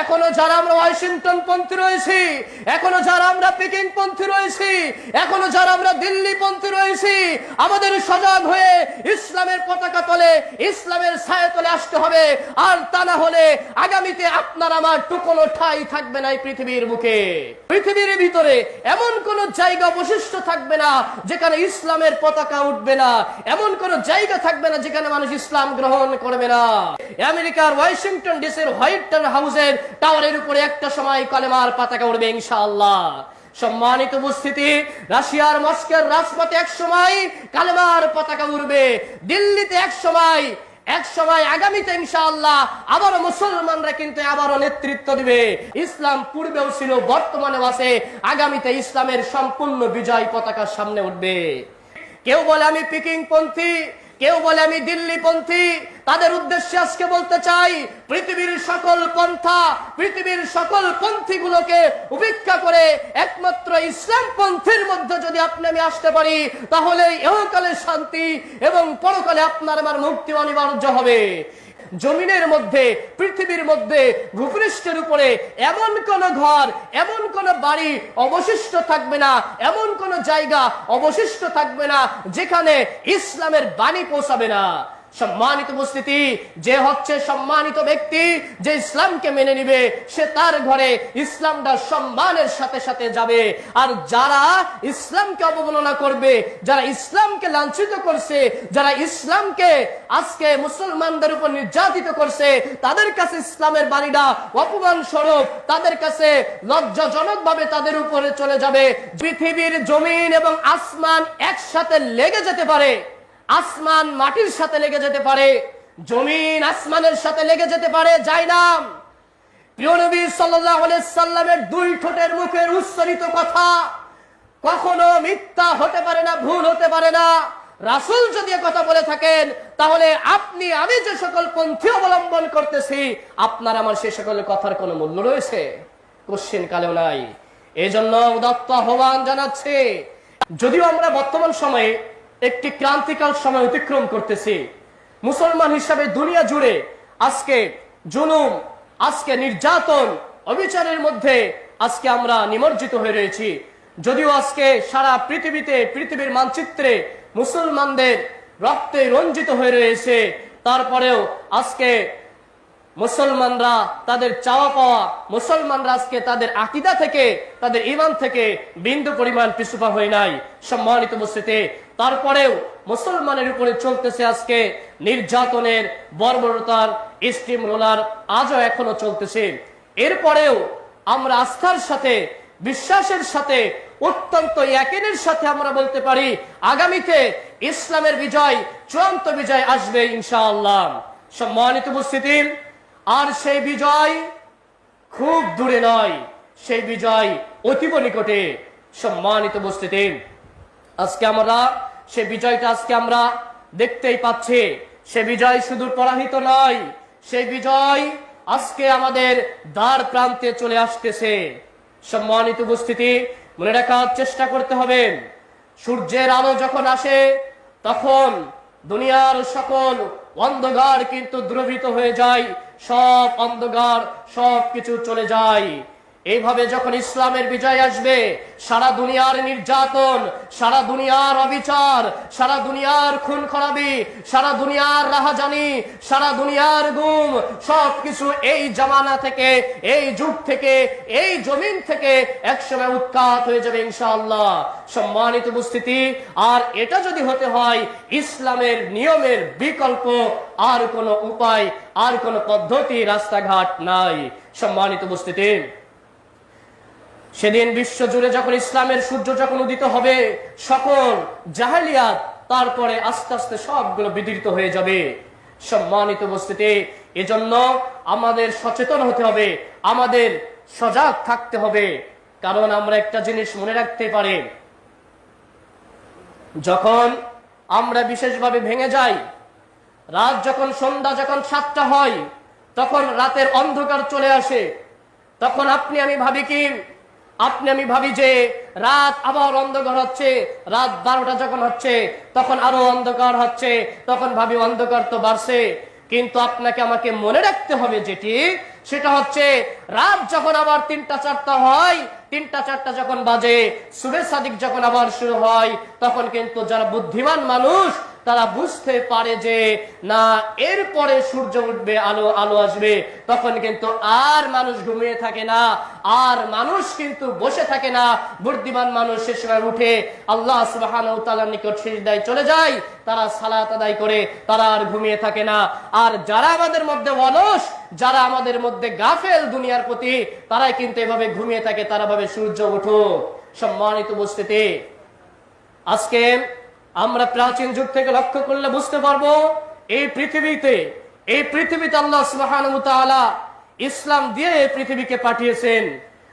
এখনও যারা ওয়াশিংটন পন্থী রয়েছি, এখনও যারা আমরা পিকিং পন্থী রয়েছি, এখনও যারা আমরা দিল্লি পন্থী রয়েছি, আমাদের সজাগ হয়ে ইসলামের পতাকা তলে, ইসলামের ছায়া তলে আসতে হবে। আর তা না হলে আগামীতে আপনার আমার টুকোনো ঠাই থাকবে না এই পৃথিবীর বুকে। পৃথিবীর ভিতরে এমন কোন জায়গা অবশিষ্ট থাকবে না যেখানে ইসলামের পতাকা উঠবে না। এমন কোন জায়গা থাকবে না যেখানে মানুষ ইসলাম গ্রহণ করবে না। আমেরিকার ওয়াশিংটন ডিসির হোয়াইট হাউসের টাওয়ারের উপরে একটা সময় কলেমার পতাকা উঠবে ইনশাআল্লাহ। সম্মানিত উপস্থিতি, রাশিয়ার মস্কের রাজপথে এক সময় কালেমার পতাকা উড়বে, দিল্লিতে এক সময় এক সময় আগামীতে ইনশাআল্লাহ আবারও মুসলমানরা কিন্তু আবারও নেতৃত্ব দিবে। ইসলাম পূর্বেও ছিল, বর্তমানেও আছে, আগামীতে ইসলামের সম্পূর্ণ বিজয় পতাকার সামনে উঠবে। কেউ বলে আমি পিকিং পন্থী কেউ বলে আমি দিল্লি পন্থী তাদের উদ্দেশ্যে আজকে বলতে চাই, পৃথিবীর সকল পন্থা, পৃথিবীর সকল পন্থীগুলোকে উপেক্ষা করে একমাত্র ইসলাম পন্থীর মধ্যে যদি আপনি আমি আসতে পারি তাহলে এহকালে শান্তি এবং পরকালে আপনার আমার মুক্তি অনিবার্য হবে। জমিনের মধ্যে, পৃথিবীর মধ্যে, ভূপৃষ্ঠের উপরে এমন কোন ঘর, এমন কোন বাড়ি অবশিষ্ট থাকবে না, এমন কোন জায়গা অবশিষ্ট থাকবে না যেখানে ইসলামের বাণী পৌঁছাবে না। সম্মানিত উপস্থিতি, যে হচ্ছে সম্মানিত ব্যক্তি, যে ইসলামকে মেনে নিবে, সে তার ঘরে ইসলামটা সম্মানের সাথে সাথে যাবে। আর যারা ইসলামকে অবমাননা করবে, যারা ইসলামকে লাঞ্ছিত করছে, যারা ইসলামকে আজকে মুসলমানদের উপর নির্যাতিত করছে, তাদের কাছে ইসলামের বাণীটা অপমান স্বরূপ তাদের কাছে লজ্জাজনক ভাবে তাদের উপরে চলে যাবে। পৃথিবীর জমিন এবং আসমান একসাথে লেগে যেতে পারে। আসমান মাটির সাথে লেগে যেতে পারে, জমিন আসমানের সাথে লেগে যেতে পারে, যাই নাম। প্রিয় নবী সাল্লাল্লাহু আলাইহি সাল্লামের দুই ঠোঁটের মুখের উচ্চারিত কথা কখনো মিথ্যা হতে পারে না, ভুল হতে পারে না। রাসুল যদি কথা বলে থাকেন, তাহলে আপনি, আমি যে সকল পন্থী অবলম্বন করতেছি, আপনার আমার সে সকল কথার কোনো মূল্য রয়েছে? কোশ্চেন কালেও নাই। এই জন্য উদাত্ত আহ্বান জানাচ্ছে, যদিও আমরা বর্তমান সময়ে একটি ক্রান্তিকাল সময় অতিক্রম করতেছি। মুসলমান হিসাবে দুনিয়া জুড়ে আজকে জুলুম, আজকে নির্যাতন, অবিচারের মধ্যে আজকে আমরা নিমজ্জিত হয়ে রয়েছি। যদিও আজকে সারা পৃথিবীতে, পৃথিবীর মানচিত্রে মুসলমানদের রক্তে রঞ্জিত হয়ে রয়েছে, তারপরেও আজকে মুসলমানরা তাদের চাওয়া পাওয়া, মুসলমানরা আজকে তাদের আকিদা থেকে, তাদের ইমান থেকে বিন্দু পরিমাণ পিছুপা হয়ে নাই। সম্মানিত মসজিদে তারপরেও মুসলমানের উপরে চলতেছে আজকে নির্যাতনের বর্বরতার স্টিম রোলার আজও এখনও চলতেছে। এরপরেও আমরা আস্থার সাথে, বিশ্বাসের সাথে, অত্যন্ত একেনের সাথে আমরা বলতে পারি, আগামীতে ইসলামের বিজয়, চূড়ান্ত বিজয় আসবে ইনশাআল্লাহ। সম্মানিত উপস্থিতি আর সেই বিজয় খুব দূরে নয়, সেই বিজয় অতীব নিকটে। সম্মানিত উপস্থিতি আজকে আমরা সে বিজয়টা আজকে আমরা দেখতেই পাচ্ছি। সে বিজয় শুধু পরাহিত নয় সেই বিজয় আজকে আমাদের দ্বার প্রান্তে চলে আসতেছে। সম্মানিত উপস্থিতি, মনে রাখার চেষ্টা করতে হবে। সূর্যের আলো যখন আসে, তখন দুনিয়ার সকল অন্ধকার কিন্তু দ্রবীত হয়ে যায়, সব অন্ধকার সব কিছু চলে যায়। এইভাবে যখন ইসলামের বিজয় আসবে, সারা দুনিয়ার নির্যাতন, সারা দুনিয়ার অবিচার, সারা দুনিয়ার খুন খরাবি সারা দুনিয়ার রাহাজানি, সারা দুনিয়ার গুম সব কিছু এই জামানা থেকে, এই যুগ থেকে, এই জমিন থেকে একসময় উৎখাত হয়ে যাবে ইনশাআল্লাহ। সম্মানিত উপস্থিতি, আর এটা যদি হতে হয়, ইসলামের নিয়মের বিকল্প আর কোনো উপায়, আর কোনো পদ্ধতি, রাস্তাঘাট নাই। সম্মানিত উপস্থিতি সেদিন বিশ্ব জুড়ে যখন ইসলামের সূর্য যখন উদিত হবে, সকল জাহালিয়াত তারপরে আস্তে আস্তে সবগুলো বিদৃত হয়ে যাবে। সম্মানিত উপস্থিতি, এজন্য আমাদের সচেতন হতে হবে, আমাদের সজাগ থাকতে হবে। কারণ আমরা একটা জিনিস মনে রাখতে পারি, যখন আমরা বিশেষভাবে ভেঙে যাই, রাত যখন সন্ধ্যা যখন সাতটা হয়, তখন রাতের অন্ধকার চলে আসে। তখন আপনি, আমি ভাবি কি আপনি আমি ভাবি যে রাত আবার অন্ধকার হচ্ছে, রাত বারোটা যখন হচ্ছে, তখন আরও অন্ধকার হচ্ছে, তখন ভাবি অন্ধকার তো বাড়ছে। কিন্তু আপনাকে আমাকে মনে রাখতে হবে যেটি, সেটা হচ্ছে রাত যখন আবার তিনটা চারটা হয়, তিনটা চারটা যখন বাজে সুবে সাদিক যখন আবার শুরু হয়, তখন কিন্তু যারা বুদ্ধিমান মানুষ তারা বুঝতে পারে যে, না, এরপরে সূর্য উঠবে, আলো আলো আসবে, তখন কিন্তু আর মানুষ ঘুমিয়ে থাকে না, আর মানুষ কিন্তু বসে থাকে না। বুদ্ধিমান মানুষ সে সময় উঠে আল্লাহ তাআলার নিকট সিজদায় চলে যায়, তারা সালাত আদায় করে, তারা আর ঘুমিয়ে থাকে না। আর যারা আমাদের মধ্যে অলস, যারা আমাদের মধ্যে গাফেল দুনিয়ার প্রতি, তারাই কিন্তু এভাবে ঘুমিয়ে থাকে, তারা ভাবে সূর্য উঠো সম্মানিত উপস্থিতি। আজকে আমরা প্রাচীন যুগ থেকে লক্ষ্য করলে বুঝতে পারব, এই পৃথিবীতে এই পৃথিবীতে আল্লাহ সুবহানাহু ওয়া ইসলাম দিয়ে এই পৃথিবীকে পাঠিয়েছেন।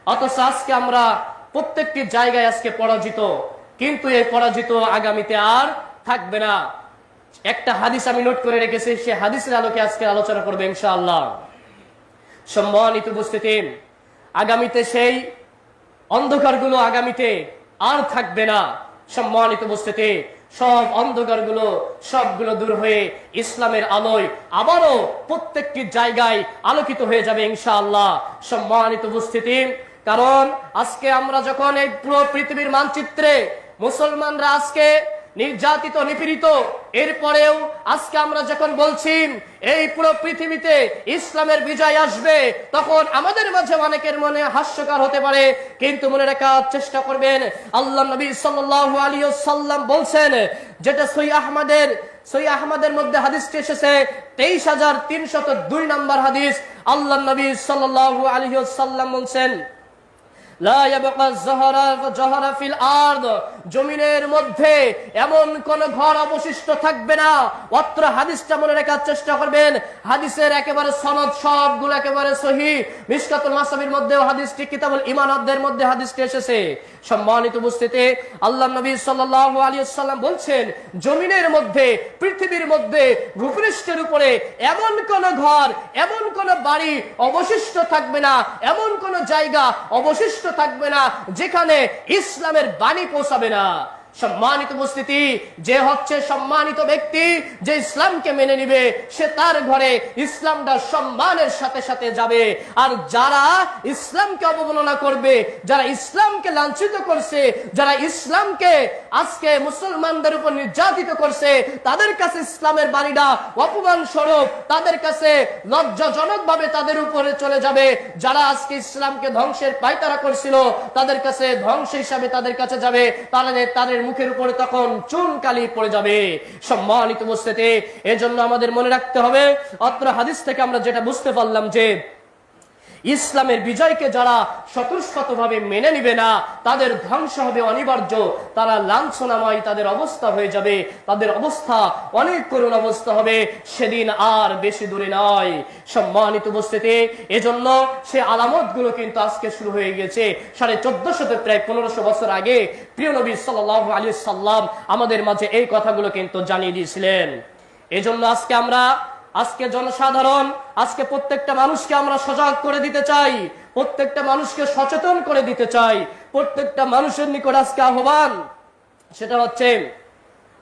অথচ আজকে আমরা প্রত্যেকটি জায়গায় আজকে পরাজিত, কিন্তু এই পরাজিত আগামীতে আর থাকবে না। একটা হাদিস আমি নোট করে রেখেছি, সে হাদিসের আলোকে আজকে আলোচনা করবে ইনশাআল্লাহ। সম্মানিত উপস্থিতি, আগামীতে সেই অন্ধকারগুলো আগামীতে আর থাকবে না। সম্মানিত উপস্থিতি সব অন্ধকারগুলো সবগুলো দূর হয়ে ইসলামের আলোয় আবারও প্রত্যেকটি জায়গায় আলোকিত হয়ে যাবে ইনশাআল্লাহ। সম্মানিত উপস্থিতি, কারণ আজকে আমরা যখন এই পুরো পৃথিবীর মানচিত্রে মুসলমানরা আজকে নির্যাতিত, নিপীড়িত। এরপরেও আজকে আমরা যখন বলছি, এই পুরো পৃথিবীতে ইসলামের বিজয় আসবে, তখন আমাদের মাঝে অনেকের মনে হাস্যকর হতে পারে। কিন্তু মনে রাখার চেষ্টা করবেন, আল্লাহ নবী সাল্লাল্লাহু আলাইহি সাল্লাম বলছেন, যেটা সই আহমদের সই আহমদের মধ্যে হাদিসটি এসেছে, তেইশ হাজার তিনশত দুই নম্বর হাদিস। আল্লাহ নবী সাল্লাল্লাহু আলাইহি সাল্লাম বলছেন জমিনের মধ্যে এমন কোন ঘর অবশিষ্ট থাকবে না। অত্র হাদিসটা মনে চেষ্টা করবেন। হাদিসের একেবারে সনদ সবগুলো একেবারে সহি। মিশকাতুল মাসাবির মধ্যেও হাদিসটি, কিতাবুল মধ্যে হাদিসটি এসেছে। সম্মানিত উপস্থিতি, আল্লাহ নবী সাল্লাম বলছেন, জমিনের মধ্যে, পৃথিবীর মধ্যে ভূপৃষ্ঠের উপরে এমন কোন ঘর, এমন কোন বাড়ি অবশিষ্ট থাকবে না। এমন কোন জায়গা অবশিষ্ট থাকবে না যেখানে ইসলামের বাণী পৌঁছাবে না। সম্মানিত উপস্থিতি, যে হচ্ছে সম্মানিত ব্যক্তি, যে ইসলামকে মেনে নিবে, সে তার ঘরে ইসলামটা সম্মানের সাথে সাথে যাবে। আর যারা ইসলামকে অবমাননা করবে, যারা ইসলামকে লাঞ্ছিত করছে, যারা ইসলামকে আজকে মুসলমানদের উপর নির্যাতিত করছে, তাদের কাছে ইসলামের বাণীটা অপমান স্বরূপ, তাদের কাছে লজ্জাজনক ভাবে তাদের উপরে চলে যাবে। যারা আজকে ইসলামকে ধ্বংসের পায়তারা করছিল, তাদের কাছে ধ্বংস হিসাবে তাদের কাছে যাবে। তাদের মুখের উপরে তখন চুন কালি পড়ে যাবে। সম্মানিত উপস্থিতি, এজন্য আমাদের মনে রাখতে হবে, অত্র হাদিস থেকে আমরা যেটা বুঝতে পারলাম যে ইসলামের বিজয়কে যারা স্বতঃস্ফত ভাবে মেনে নিবে না, তাদের ধ্বংস হবে অনিবার্য। তারা লাঞ্ছনাময় তাদের অবস্থা হয়ে যাবে। তাদের অবস্থা অনেক করুণ অবস্থা হবে। সেদিন আর বেশি দূরে নয়। সম্মানিত উপস্থিতি, এজন্য সে আলামতগুলো কিন্তু আজকে শুরু হয়ে গেছে। সাড়ে চোদ্দশত প্রায় পনেরোশো বছর আগে প্রিয় নবী সাল আলী সাল্লাম আমাদের মাঝে এই কথাগুলো কিন্তু জানিয়ে দিয়েছিলেন। এজন্য আজকে আমরা আজকে জনসাধারণ, আজকে প্রত্যেকটা মানুষকে আমরা সজাগ করে দিতে চাই, প্রত্যেকটা মানুষকে সচেতন করে দিতে চাই, প্রত্যেকটা মানুষের নিকট আজকে আহ্বান, সেটা হচ্ছে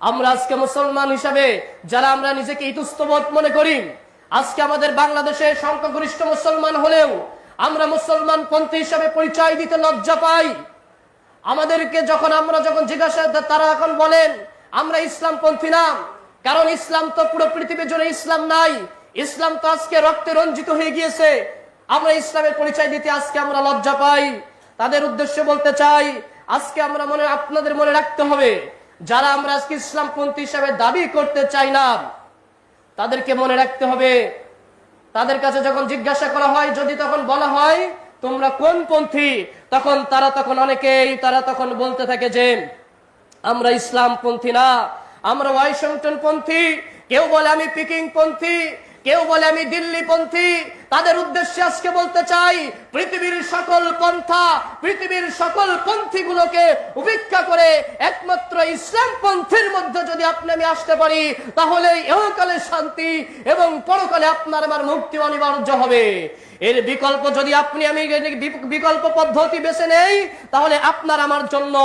আমরা আজকে মুসলমান হিসাবে যারা আমরা নিজেকে ইতস্তবোধ মনে করি, আজকে আমাদের বাংলাদেশে সংখ্যাগরিষ্ঠ মুসলমান হলেও আমরা মুসলমান পন্থী হিসাবে পরিচয় দিতে লজ্জা পাই। আমাদেরকে যখন আমরা যখন জিজ্ঞাসা তারা এখন বলেন, আমরা ইসলাম পন্থী না। কারণ ইসলাম তো পুরো পৃথিবী জুড়ে ইসলাম নাই। ইসলাম তো আজকে রক্তে রঞ্জিত হয়ে গিয়েছে। আমরা ইসলামের পরিচয় দিতে আজকে আমরা লজ্জা পাই। তাদের উদ্দেশ্যে বলতে চাই, আজকে আমরা মনে, আপনাদের মনে রাখতে হবে, যারা আমরা আজকে ইসলাম পন্থী হিসাবে দাবি করতে চাই না, তাদেরকে মনে রাখতে হবে, তাদের কাছে যখন জিজ্ঞাসা করা হয়, যদি তখন বলা হয়, তোমরা কোন পন্থী, তখন তারা তখন অনেকেই, তারা তখন বলতে থাকে যে, আমরা ইসলাম পন্থী না। আমরা ওয়াশিংটন পন্থী কেউ বলে আমি পিকিং পন্থী কেউ বলে আমি দিল্লি পন্থী তাদের উদ্দেশ্যে আজকে বলতে চাই, পৃথিবীর সকল পন্থা, পৃথিবীর সকল পন্থীগুলোকে উপেক্ষা করে একমাত্র ইসলাম পন্থীর মধ্যে যদি আপনি আমি আসতে পারি, তাহলে এহকালে শান্তি এবং পরকালে আপনার আমার মুক্তি অনিবার্য হবে। এর বিকল্প যদি আপনি আমি বিকল্প পদ্ধতি বেছে নেই, তাহলে আপনার আমার জন্য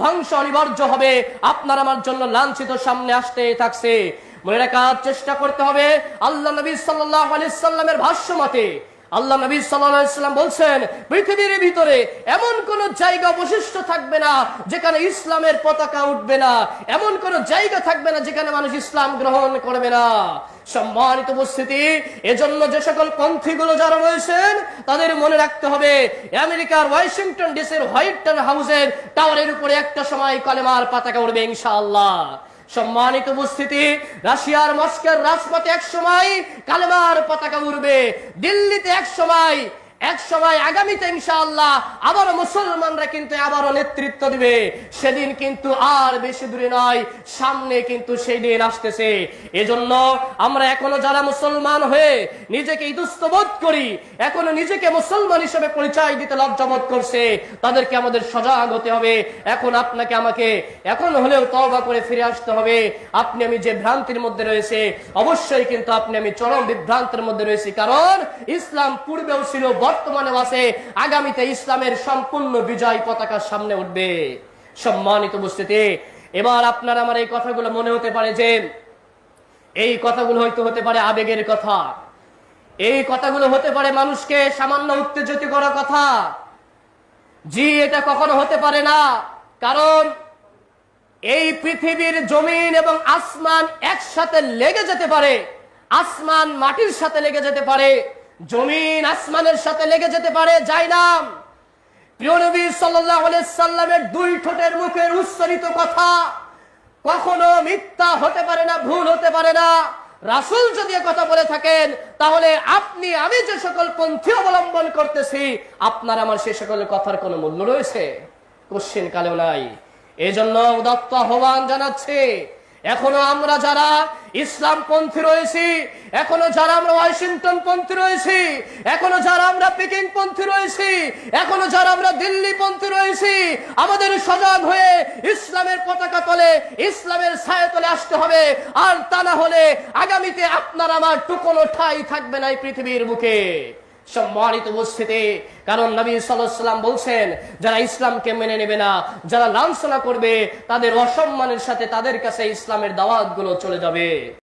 ধ্বংস অনিবার্য হবে, আপনার আমার জন্য লাঞ্ছিত সামনে আসতে থাকছে। মনে রাখার চেষ্টা করতে হবে। আল্লাহ নবী সাল্লামের ভাষ্য মতে, আল্লাহ নবী সাল্লাম বলছেন, পৃথিবীর ভিতরে এমন কোন জায়গা অবশিষ্ট থাকবে না, যেখানে ইসলামের পতাকা উঠবে না। এমন কোন জায়গা থাকবে না যেখানে মানুষ ইসলাম গ্রহণ করবে না। সম্মানিত উপস্থিতি, এজন্য যে সকল পন্থীগুলো যারা রয়েছেন, তাদের মনে রাখতে হবে, আমেরিকার ওয়াশিংটন ডিসির হোয়াইট হাউসের টাওয়ারের উপরে একটা সময় কলেমার পতাকা উঠবে ইনশাআল্লাহ। সম্মানিত উপস্থিতি রাশিয়ার মস্কের রাজপথে এক সময় কালেমার পতাকা উড়বে দিল্লিতে এক সময় এক সময় আগামীতে ইনশাআল্লাহ আবার মুসলমানরা কিন্তু আবারও নেতৃত্ব দিবে। সেদিন কিন্তু আর বেশি দূরে নয়, সামনে কিন্তু সেই দিন আসতেছে। এজন্য আমরা এখনও যারা মুসলমান হয়ে নিজেকে ইতস্ত বোধ করি, এখনও নিজেকে মুসলমান হিসেবে পরিচয় দিতে লজ্জাবোধ করছে, তাদেরকে আমাদের সজাগ হতে হবে। এখন আপনাকে আমাকে এখন হলেও তওবা করে ফিরে আসতে হবে। আপনি আমি যে ভ্রান্তির মধ্যে রয়েছে, অবশ্যই কিন্তু আপনি আমি চরম বিভ্রান্তের মধ্যে রয়েছি। কারণ ইসলাম পূর্বেও ছিল বর্তমানে আছে, আগামীতে ইসলামের সম্পূর্ণ বিজয় পতাকার সামনে উঠবে। সম্মানিত উপস্থিতি, এবার আপনার আমার এই কথাগুলো মনে হতে পারে যে, এই কথাগুলো হয়তো হতে পারে আবেগের কথা। এই কথাগুলো হতে পারে মানুষকে সামান্য উত্তেজিত করা কথা। জি, এটা কখনো হতে পারে না, কারণ এই পৃথিবীর জমিন এবং আসমান একসাথে লেগে যেতে পারে, আসমান মাটির সাথে লেগে যেতে পারে। জমিন আসমানের সাথে লেগে যেতে পারে, যাই নাম। প্রিয় নবী সাল্লামের দুই ঠোঁটের মুখের উচ্চারিত কথা কখনো মিথ্যা হতে পারে না, ভুল হতে পারে না। রাসুল যদি কথা বলে থাকেন, তাহলে আপনি, আমি যে সকল পন্থী অবলম্বন করতেছি, আপনার আমার সে সকল কথার কোনো মূল্য রয়েছে? কোশ্চেন কালেও নাই। এই জন্য উদাত্ত আহ্বান জানাচ্ছে এখনও আমরা যারা ইসলাম পন্থী রয়েছি, এখনও যারা আমরা ওয়াশিংটন পন্থী রয়েছি, এখনও যারা আমরা পিকিং পন্থী রয়েছি, এখনও যারা আমরা দিল্লি পন্থী রয়েছি, আমাদের সজাগ হয়ে ইসলামের পতাকা তলে, ইসলামের ছায়া তলে আসতে হবে। আর তা না হলে আগামীতে আপনার আমার টুকোনো ঠাই থাকবে না এই পৃথিবীর বুকে। সম্মানিত উপস্থিতি। কারণ নবী সাল্লাম বলছেন, যারা ইসলামকে মেনে নেবে না, যারা লাঞ্ছনা করবে, তাদের অসম্মানের সাথে তাদের কাছে ইসলামের দাওয়াত চলে যাবে।